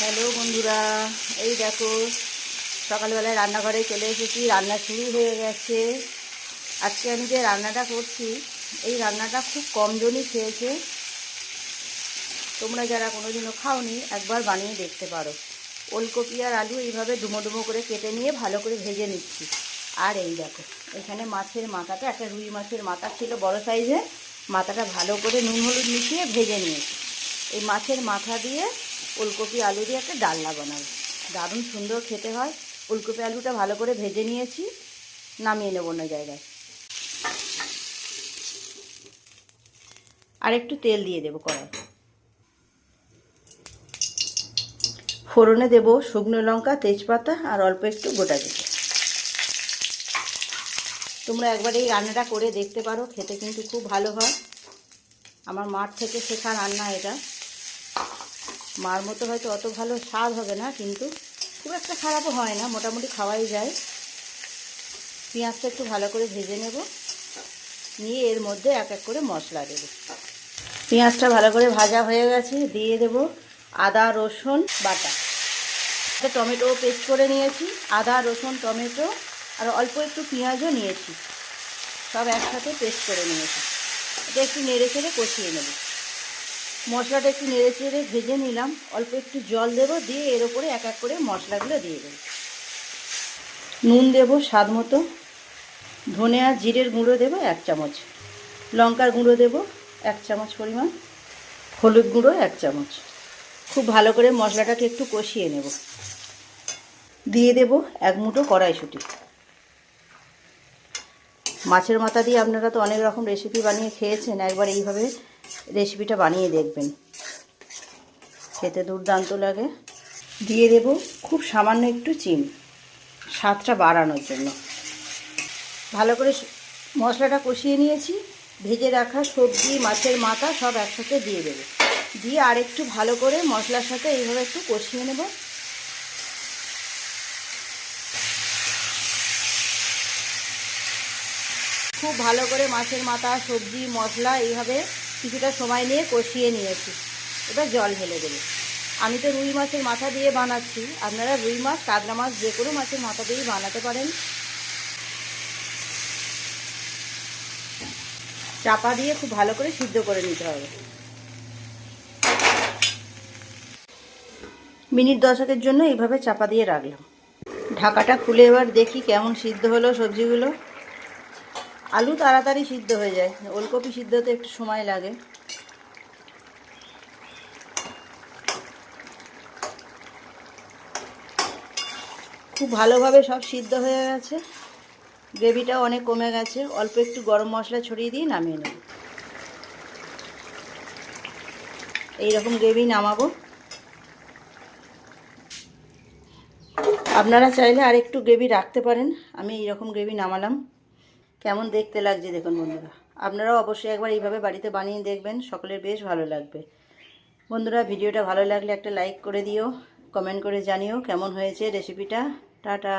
Hello বন্ধুরা, এই দেখো, সকালবেলায় রান্নাঘরে চলে এসেছি, রান্না শুরু হয়ে গেছে। আজকে আমি যে রান্নাটা করছি, এই রান্নাটা খুব কমজনই খেয়েছে। তোমরা যারা কোনোদিনও খাওনি, একবার বানিয়ে দেখতে পারো। ওলকপি আর আলু এইভাবে ডুমো ডুমো করে কেটে নিয়ে ভালো করে ভেজে নিচ্ছি। আর এই দেখো, এখানে মাছের মাথাটা, একটা রুই মাছের মাথা ছিল বড় সাইজে মাথাটা ভালো করে নুন হলুদ মিশিয়ে ভেজে নিয়েছি। এই মাছের মাথা দিয়ে ওলকপি আলু দিয়ে একটা ডালনা বানাবো। দারুণ সুন্দর খেতে হয়। ওলকপি আলুটা ভালো করে ভেজে নিয়েছি। নামিয়ে নেব অন্য জায়গায়। আর একটু তেল দিয়ে দেবো কড়াই। ফোড়নে দেব শুকনো লঙ্কা, তেজপাতা আর অল্প একটু গোটা জিরে। তোমরা একবার এই রান্নাটা করে দেখতে পারো, খেতে কিন্তু খুব ভালো হয়। আমার মাঠ থেকে শেখা রান্না এটা। মার মতো হয়তো অত ভালো স্বাদ হবে না, কিন্তু খুব একটা খারাপও হয় না, মোটামুটি খাওয়াই যায়। পেঁয়াজটা একটু ভালো করে ভেজে নেব। নিয়ে এর মধ্যে এক এক করে মশলা দেবো। পেঁয়াজটা ভালো করে ভাজা হয়ে গেছে, দিয়ে দেব আদা, রসুন, বাটা। একটা টমেটো পেস্ট করে নিয়েছি, আদা, রসুন, টমেটো, আর অল্প একটু পেঁয়াজও নিয়েছি। সব একসাথে পেস্ট করে নিয়েছি। এটা একটু নেড়ে চেড়ে কষিয়ে নেব। মশলাটা একটু নেড়ে চেড়ে ভেজে নিলাম। অল্প একটু জল দেবো, দিয়ে এর ওপরে এক এক করে মশলাগুলো দিয়ে দেবো। নুন দেবো স্বাদ মতো। ধনে আর জিরের গুঁড়ো দেবো এক চামচ। লঙ্কার গুঁড়ো দেবো এক চামচ পরিমাণ। হলুদ গুঁড়ো এক চামচ। খুব ভালো করে মশলাটাকে একটু কষিয়ে নেব। দিয়ে দেব এক মুঠো কড়াইশুঁটি। মাছের মাথা দিয়ে আপনারা তো অনেক রকম রেসিপি বানিয়ে খেয়েছেন, একবার এইভাবে রেসিপিটা বানিয়ে দেখবেন। খেতে দুর্দান্ত লাগে। দিয়ে দেব খুব সামান্য একটু চিনি। স্বাদটা বাড়ানোর জন্য। ভালো করে মশলাটা কষিয়ে নিয়েছি। ভেজে রাখা সবজি, মাছের মাথা সব একসাথে দিয়ে দেবো। দিয়ে আর একটু ভালো করে মশলার সাথে এইভাবে একটু কষিয়ে নেব। খুব ভালো করে মাছের মাথা, সবজি, মশলা এইভাবে কিছুটা সময় নিয়ে কষিয়ে নিয়েছি। এবার জল ঢেলে দেবো। আমি তো রুই মাছের মাথা দিয়ে বানাচ্ছি। আপনারা রুই মাছ, কাতলা মাছ, যে কোনো মাছের মাথা দিয়েই বানাতে পারেন। চাপা দিয়ে খুব ভালো করে সিদ্ধ করে নিতে হবে। মিনিট দশকের জন্য এইভাবে চাপা দিয়ে রাখলাম। ঢাকাটা খুলে এবার দেখি কেমন সিদ্ধ হলো সবজিগুলো। আলু তাড়াতাড়ি সিদ্ধ হয়ে যায়। ওলকপি সিদ্ধ হতে একটু সময় লাগে। খুব ভালোভাবে সব সিদ্ধ হয়ে গেছে। গ্রেভিটাও অনেক কমে গেছে। অল্প একটু গরম মশলা ছড়িয়ে দিয়ে নামিয়ে নেব। এইরকম গ্রেভি নামাবো। আপনারা চাইলে আর একটু গ্রেভি রাখতে পারেন। আমি এইরকম গ্রেভি নামালাম। কেমন দেখতে লাগছে দেখুন বন্ধুরা। আপনারাও অবশ্যই একবার এইভাবে বাড়িতে বানিয়ে দেখবেন, সকলের বেশ ভালো লাগবে। বন্ধুরা, ভিডিওটা ভালো লাগলে একটা লাইক করে দিও, কমেন্ট করে জানিও কেমন হয়েছে রেসিপিটা। টাটা।